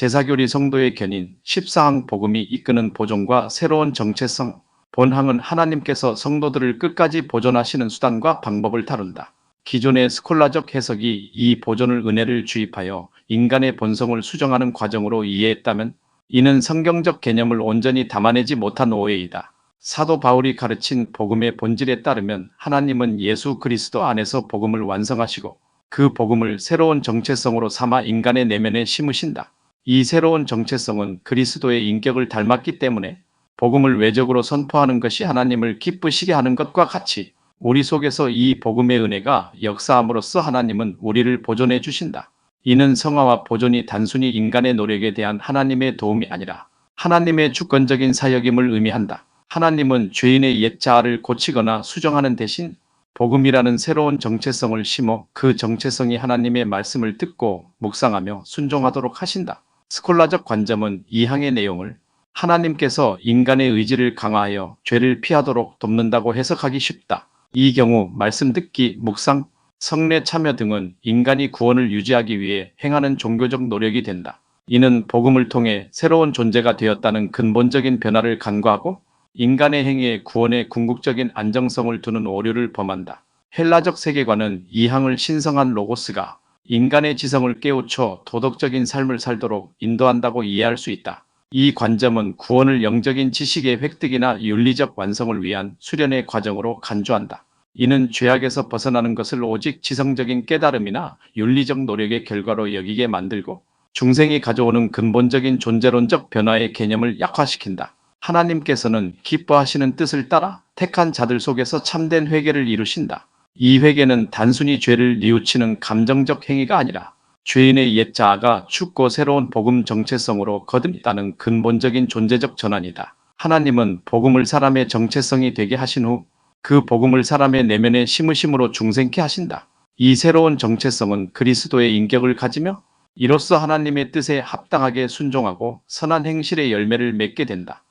제사교리 성도의 견인 14항 복음이 이끄는 보존과 새로운 정체성 본항은 하나님께서 성도들을 끝까지 보존하시는 수단과 방법을 다룬다. 기존의 스콜라적 해석이 이 보존을 은혜를 주입하여 인간의 본성을 수정하는 과정으로 이해했다면 이는 성경적 개념을 온전히 담아내지 못한 오해이다. 사도 바울이 가르친 복음의 본질에 따르면 하나님은 예수 그리스도 안에서 복음을 완성하시고 그 복음을 새로운 정체성으로 삼아 인간의 내면에 심으신다. 이 새로운 정체성은 그리스도의 인격을 닮았기 때문에 복음을 외적으로 선포하는 것이 하나님을 기쁘시게 하는 것과 같이 우리 속에서 이 복음의 은혜가 역사함으로써 하나님은 우리를 보존해 주신다. 이는 성화와 보존이 단순히 인간의 노력에 대한 하나님의 도움이 아니라 하나님의 주권적인 사역임을 의미한다. 하나님은 죄인의 옛 자아를 고치거나 수정하는 대신 복음이라는 새로운 정체성을 심어 그 정체성이 하나님의 말씀을 듣고 묵상하며 순종하도록 하신다. 스콜라적 관점은 이 항의 내용을 하나님께서 인간의 의지를 강화하여 죄를 피하도록 돕는다고 해석하기 쉽다. 이 경우 말씀 듣기, 묵상, 성례 참여 등은 인간이 구원을 유지하기 위해 행하는 종교적 노력이 된다. 이는 복음을 통해 새로운 존재가 되었다는 근본적인 변화를 간과하고 인간의 행위에 구원의 궁극적인 안정성을 두는 오류를 범한다. 헬라적 세계관은 이 항을 신성한 로고스가 인간의 지성을 깨우쳐 도덕적인 삶을 살도록 인도한다고 이해할 수 있다. 이 관점은 구원을 영적인 지식의 획득이나 윤리적 완성을 위한 수련의 과정으로 간주한다. 이는 죄악에서 벗어나는 것을 오직 지성적인 깨달음이나 윤리적 노력의 결과로 여기게 만들고 중생이 가져오는 근본적인 존재론적 변화의 개념을 약화시킨다. 하나님께서는 기뻐하시는 뜻을 따라 택한 자들 속에서 참된 회개를 이루신다. 이 회개는 단순히 죄를 뉘우치는 감정적 행위가 아니라 죄인의 옛 자아가 죽고 새로운 복음 정체성으로 거듭다는 근본적인 존재적 전환이다. 하나님은 복음을 사람의 정체성이 되게 하신 후 그 복음을 사람의 내면에 심으심으로 중생케 하신다. 이 새로운 정체성은 그리스도의 인격을 가지며 이로써 하나님의 뜻에 합당하게 순종하고 선한 행실의 열매를 맺게 된다.